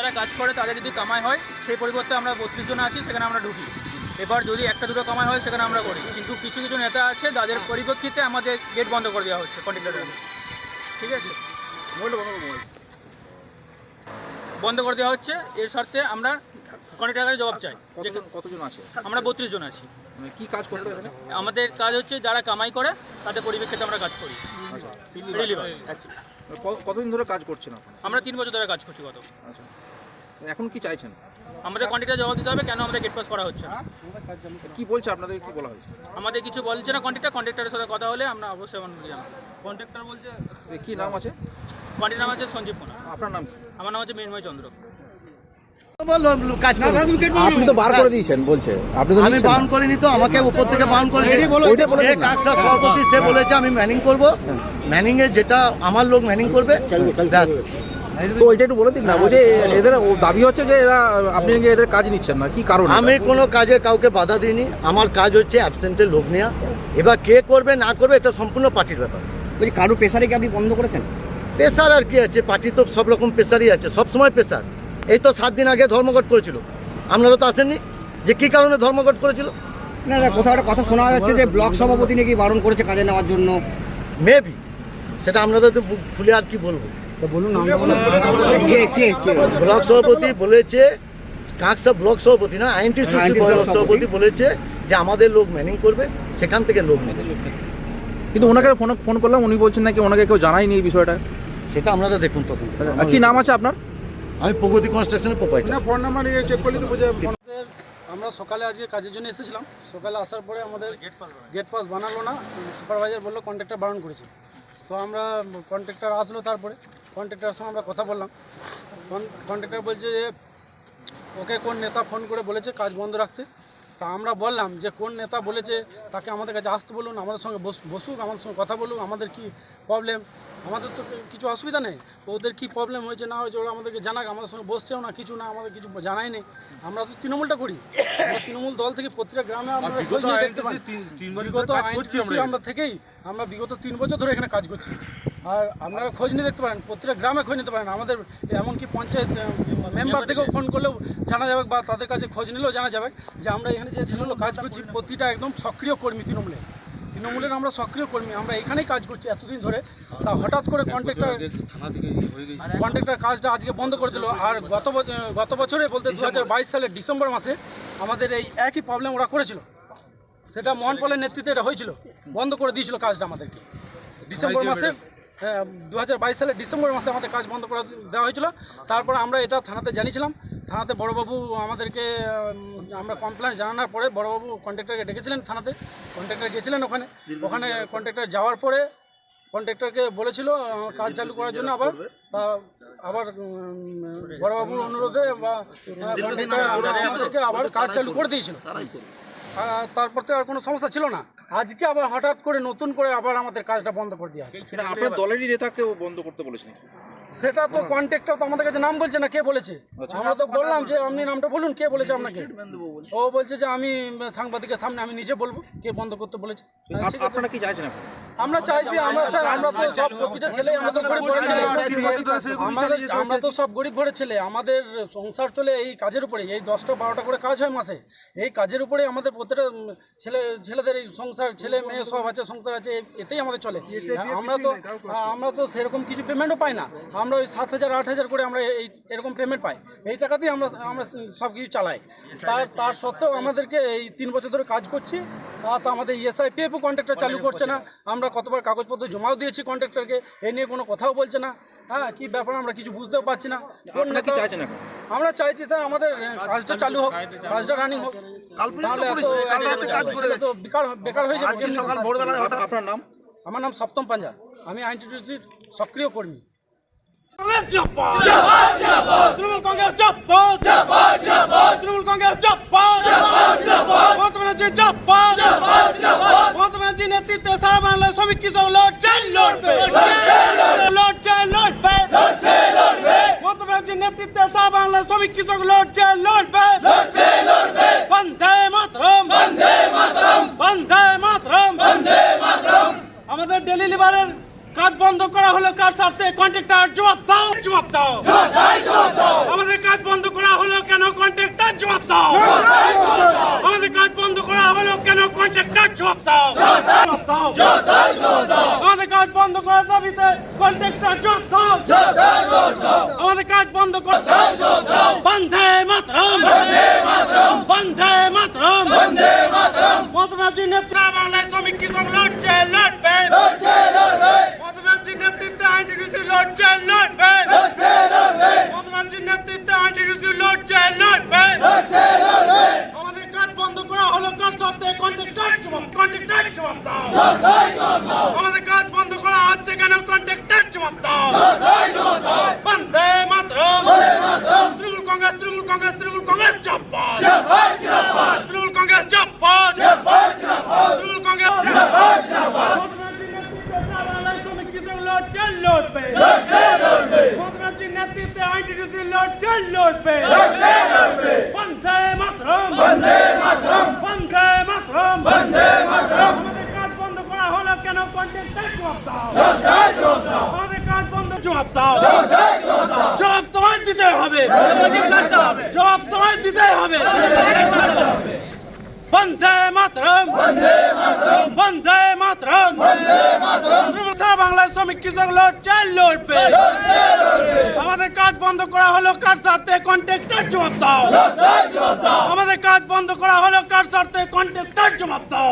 যারা কাজ করে তাদের যদি কামাই হয় সেই পরিবর্তে আমরা বত্রিশ জন আছি সেখানে আমরা ঢুকি। এবার যদি একটা দুটো কামাই হয় সেখানে আমরা করি। কিন্তু কিছু কিছু নেতা আছে যাদের পরিপ্রেক্ষিতে আমাদের গেট বন্ধ করে দেওয়া হচ্ছে কন্ট্রাক্টরের ঠিক আছে? বন্ধ করে দেওয়া হচ্ছে। এর স্বার্থে আমরা কন্ট্রাক্টরের জবাব চাই। কতজন কতজন আছে? আমরা বত্রিশ জন আছি। মানে কি কাজ করতে আমাদের কাজ হচ্ছে যারা কামাই করে তাদের পরিপ্রেক্ষিতে আমরা কাজ করি। রিলিভার কতদিন ধরে কাজ করছেন আমরা তিন বছর ধরে কাজ করছি কত আচ্ছা। এখন কি চাইছেন? আমাদের কন্ট্রাক্টর জমা দিতে হবে কেন আমাদের গেট পাস করা হচ্ছে না। কি বলছে আপনাদের কি বলা হয়েছে? আমাদের কিছু বলছে না কন্ট্রাক্টর কন্ট্রাক্টরের সাথে কথা হলে আমরা অবশ্যই আমাদের জানাব। কন্ট্রাক্টর বলছে এ, কি নাম আছে? কন্ট্রাক্টর নাম হচ্ছে সঞ্জীব কুমার আপনার নাম কি? আমার নাম হচ্ছে মৃন্ময় চন্দ্র। কাজ করব। আপনি তো বার করে দিয়েছেন বলছে। আপনি তো আমি নিচ্ছেন বাউন না। করিনি তো আমাকে উপর থেকে বাউন করে ওইটা বলে দিন না। কাকসার সভাপতি সে বলেছে আমি ম্যানিং করব। ম্যানিং এ যেটা আমার লোক ম্যানিং করবে ব্যাস। তো ওইটা একটু বলে দিন না বলছে এদের ও দাবি হচ্ছে যে এরা আপনি নাকি এদের কাজ নিচ্ছেন না কি কারণ? আমি কোনো কাজে কাউকে বাধা দিইনি আমার কাজ হচ্ছে অ্যাবসেন্টের লোক নেওয়া এবার কে করবে না করবে এটা সম্পূর্ণ পার্টির ব্যাপার। বলছি কারও প্রেসারে কি আপনি বন্ধ করেছেন? পেশার আর কি আছে পার্টি তো সব রকম পেশারই আছে সব সময় পেশার এই তো সাত দিন আগে ধর্মঘট করেছিল। আপনারা তো আসেননি? যে কি কারণে ধর্মঘট করেছিল? না না কোথাও একটা কথা শোনা যাচ্ছে যে ব্লক সভাপতি নাকি বারণ করেছে কাজে নেওয়ার জন্য। মেবি সেটা আপনাদের তো খুলে আর কি বলব? বলুন কে কে কে? ব্লক সভাপতি বলেছে কাকসা ব্লক সভাপতি না আইনটি ব্লক সভাপতি। বলেছে যে আমাদের লোক ম্যানিং করবে সেখান থেকে লোক নেবে। কিন্তু ওনাকে ফোন ফোন করলাম উনি বলছেন নাকি ওনাকে কেউ জানায়নি এই বিষয়টা। সেটা আপনারা দেখুন তখন। আর কি নাম আছে আপনার? আমি প্রগতি কনস্ট্রাকশনের প্রোপাইটার আমরা সকালে আজকে কাজের জন্য এসেছিলাম। সকালে আসার পরে আমাদের গেট পাস গেট পাস বানালো না। সুপারভাইজার বলল কন্ট্রাক্টর বারণ করেছে। তো আমরা কন্ট্রাক্টর আসলো তারপরে। কন্ট্রাক্টরের সঙ্গে আমরা কথা বললাম। কন্ট্রাক্টর বলছে যে ওকে কোন নেতা ফোন করে বলেছে কাজ বন্ধ রাখতে? তা আমরা বললাম যে কোন নেতা বলেছে তাকে আমাদের কাছে আসতে বলুন আমাদের সঙ্গে বস- বসুক আমাদের সঙ্গে কথা বলুক আমাদের কি প্রবলেম আমাদের তো কিছু অসুবিধা নেই। ওদের কি প্রবলেম হয়েছে না হয়েছে ওরা আমাদেরকে জানাক আমাদের সঙ্গে বসছেও না কিছু না আমাদের কিছু জানাই নেই। আমরা তো তৃণমূলটা করি। আমরা তৃণমূল দল থেকে প্রত্যেক গ্রামে আমরা। বিগত আমরা থেকেই আমরা বিগত তিন বছর ধরে এখানে কাজ করছি। আর আপনারা খোঁজ নিয়ে দেখতে পারেন প্রত্যেক গ্রামে খোঁজ নিতে পারেন। আমাদের এমনকি পঞ্চায়েত মেম্বার থেকেও ফোন করলেও জানা যাবে বা তাদের কাছে খোঁজ নিলেও জানা যাবে যে আমরা এখানে যে ছেলেগুলো কাজ করছি প্রতিটা একদম সক্রিয় কর্মী তৃণমূলের তৃণমূলের আমরা সক্রিয় কর্মী আমরা এখানেই কাজ করছি এতদিন ধরে। তা হঠাৎ করে কন্ট্রাক্টর কন্ট্রাক্টর কাজটা আজকে বন্ধ করে দিল। আর গত গত বছরে বলতে দু হাজার বাইশ সালের ডিসেম্বর মাসে আমাদের এই একই প্রবলেম ওরা করেছিল। সেটা মোহন পলের নেতৃত্বে এটা হয়েছিল। বন্ধ করে দিয়েছিল কাজটা আমাদেরকে। ডিসেম্বর মাসে দু হাজার বাইশ সালের ডিসেম্বর মাসে আমাদের কাজ বন্ধ করে দেওয়া হয়েছিল। তারপরে আমরা এটা থানাতে জানিয়েছিলাম। থানাতে বড়বাবু আমাদেরকে আমরা কমপ্লেন জানানোর পরে বড়বাবু কন্ট্রাক্টরকে ডেকেছিলেন থানাতে। কন্ট্রাক্টর গেছিলেন ওখানে। ওখানে কন্ট্রাক্টর যাওয়ার পরে কন্ট্রাক্টরকে বলেছিল কাজ চালু করার জন্য আবার তা আবার বড়বাবুর অনুরোধে বা আমাদেরকে আবার কাজ চালু করে দিয়েছিল। তারপর তো আর কোনো সমস্যা ছিল না। আজকে আবার হঠাৎ করে নতুন করে আবার আমাদের কাজটা বন্ধ করে দেওয়া হচ্ছে। আপনার দলেরই নেতাকে বন্ধ করতে বলেছেন সেটা তো কন্ট্রাক্টর তো আমাদের কাছে নাম বলছে না কে বলেছে? আমরা তো বললাম যে আপনি নামটা বলুন কে বলেছে আপনাকে? ও বলছে যে আমি সাংবাদিকের সামনে আমি নিজে বলব কে বন্ধ করতে বলেছে। হ্যাঁ। আপনারা কি চাইছেন আমরা চাইছি আমরা স্যার আমরা তো সব প্রতিটা ছেলে আমরা তো গরিব ঘরের ছেলে আমাদের আমরা তো সব গরিব ঘরের ছেলে। আমাদের সংসার চলে এই কাজের উপরে এই দশটা বারোটা করে কাজ হয় মাসে। এই কাজের উপরে আমাদের প্রত্যেকটা ছেলে ছেলেদের এই সংসার ছেলে মেয়ে সব আছে সংসার আছে এতেই আমাদের চলে। আমরা তো আমরা তো সেরকম কিছু পেমেন্টও পাই না। আমরা ওই সাত হাজার আট হাজার করে আমরা এই এরকম পেমেন্ট পাই। এই টাকাতেই আমরা আমরা সব কিছু চালাই। তার তার সত্ত্বেও আমাদেরকে এই তিন বছর ধরে কাজ করছি। তো আমাদের ইএসআই পিএফও কন্ট্রাক্টর চালু করছে না। আমরা কতবার কাগজপত্র জমাও দিয়েছি কন্ট্রাক্টরকে এ নিয়ে কোনো কথাও বলছে না। হ্যাঁ কি ব্যাপার আমরা কিছু বুঝতেও পারছি না। কোন নেতা- চাইছেন আমরা চাইছি স্যার আমাদের কাজটা চালু হোক কাজটা রানিং হোক। তাহলে এত বেকার বেকার হয়ে যাবে। আপনার নাম? আমার নাম সপ্তম পাঞ্জা। আমি আইনটিটিউসির সক্রিয় কর্মী। তৃণমূল কংগ্রেস তৃণমূল কংগ্রেস মমতা ব্যানার্জি মমতা ব্যানার্জি নেতৃত্বে সারা বাংলায় শ্রমিক কৃষক লড়ছে লড়বে! লড়ছে লড়বে! মমতা ব্যানার্জির নেতৃত্বে সারা বাংলায় শ্রমিক কৃষক লড়ছে লড়বে! বন্দে মাতরম! বন্দে মাতরম! আমাদের ডেলি লিভারের কাজ বন্ধ করা হলো কার স্বার্থে কন্ট্রাক্টর জবাব দাও জবাব দাও আমাদের কাজ বন্ধ করা হলো কেন কন্ট্রাক্টর জবাব দাও আমাদের কাজ বন্ধ করা হলো কেন কন্ট্রাক্টর জবাব দাও জবাব দাও আমাদের কাজ বন্ধ করার দাবিতে কন্ট্রাক্টর জবাব দাও আমাদের কাজ বন্ধ কর বন্ধে মাতরম বন্ধে মাতরম বন্ধে মাতরম মহাত্মাজি নেতা বাংলায় শ্রমিক কৃষক লড়ছে লড়বে আমাদের কাজ বন্ধ করা হচ্ছে কেন? কন্ট্রাক্টর জবাব দাও বন্দে মাতরম তৃণমূল কংগ্রেস তৃণমূল কংগ্রেস তৃণমূল কংগ্রেস জব্বর তৃণমূল কংগ্রেস জব্বর তৃণমূল কংগ্রেস নেতৃত্বে আইনটিসি লড়ছে লড়বে বন্দে মাতরম বন্দে মাতরম বন্দে মাতরম বন্দে মাতরম আমাদের কাজ বন্ধ করা হলো কেন কন্ট্রাক্টর জবাব দাও আমাদের কাজ বন্ধ জবাব দাও জবাব তোমায় দিতে হবে। জবাব তোমায় দিতে হবে। বন্দে মাতরম। বন্দে মাতরম। বাংলায় শ্রমিক কৃষক লড়ছে লড়বে। আমাদের কাজ বন্ধ করা হলো, কার স্বার্থে কন্ট্রাক্টর জবাব দাও। আমাদের কাজ বন্ধ করা হলো, কার স্বার্থে কন্ট্রাক্টর জবাব দাও।